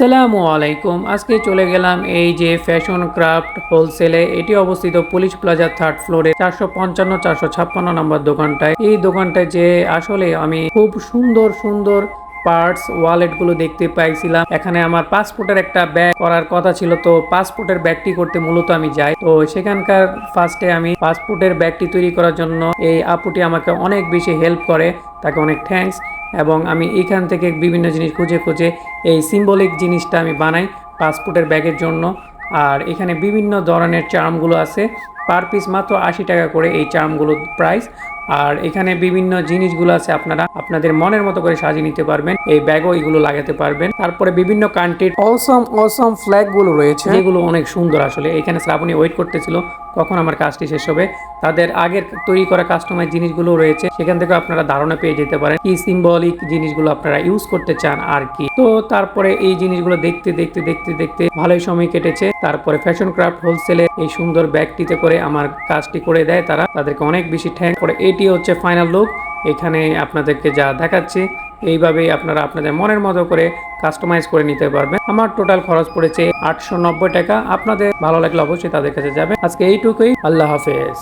আসসালামু আলাইকুম। আজকে চলে গেলাম এই যে ফ্যাশন ক্রাফট হোলসেলে। এটি অবস্থিত পুলিশ প্লাজা থার্ড ফ্লোরে, চারশো পঞ্চান্ন, চারশো ছাপ্পান্ন নম্বর দোকানটায়। এই দোকানটায় যে আসলে আমি খুব সুন্দর সুন্দর পার্টস ওয়ালেটগুলো দেখতে পাইছিলাম। এখানে আমার পাসপোর্টের একটা ব্যাগ করার কথা ছিল, তো পাসপোর্টের ব্যাগটি করতে মূলত আমি যাই। তো সেখানকার ফার্স্টে আমি পাসপোর্টের ব্যাগটি তৈরি করার জন্য এই আপুটি আমাকে অনেক বেশি হেল্প করে, তাকে অনেক থ্যাঙ্কস এবং আমি এখান থেকে বিভিন্ন জিনিস খুঁজে খুঁজে এই সিম্বলিক জিনিসটা আমি বানাই পাসপোর্টের ব্যাগের জন্য। আর এখানে বিভিন্ন ধরনের চার্মগুলো আছে। পার পিস মাত্র আশি টাকা করে এই চার্মগুলোর প্রাইস আর এখানে বিভিন্ন জিনিসগুলো আছে, আপনারা আপনাদের মনের মতো করে সাজিয়ে নিতে পারবেন, এই ব্যাগও এগুলো লাগাতে পারবেন। তারপরে বিভিন্ন কান্ট্রির অসম অসম ফ্ল্যাগগুলো রয়েছে। যেগুলো অনেক সুন্দর আসলে। এখানে শ্রাবণী ওয়েট করতেছিল, কখন আমার কাজটি শেষ হবে। তাদের আগের তৈরি করা কাস্টমাইজ জিনিসগুলো রয়েছে। সেখান থেকে আপনারা ধারণা পেয়ে যেতে পারেন কি সিম্বলিক জিনিসগুলো আপনারা ইউজ করতে চান আর কি। তো তারপরে এই জিনিসগুলো দেখতে দেখতে দেখতে দেখতে ভালোই সময় কেটেছে। তারপরে ফ্যাশন ক্রাফট হোলসেলে এই সুন্দর ব্যাগটিতে করে আমার কাজটি করে দেয় তারা। তাদেরকে অনেক বেশি থ্যাংক করে। এটি হচ্ছে ফাইনাল লুক এখানে আপনাদেরকে যা দেখাচ্ছি, এইভাবেই আপনারা আপনাদের মনের মতো করে কাস্টমাইজ করে নিতে পারবেন। আমার টোটাল খরচ পড়েছে আটশো নব্বই টাকা। আপনাদের ভালো লাগলে অবশ্যই তাদের কাছে যাবে আজকে এইটুকুই। আল্লাহ হাফেজ।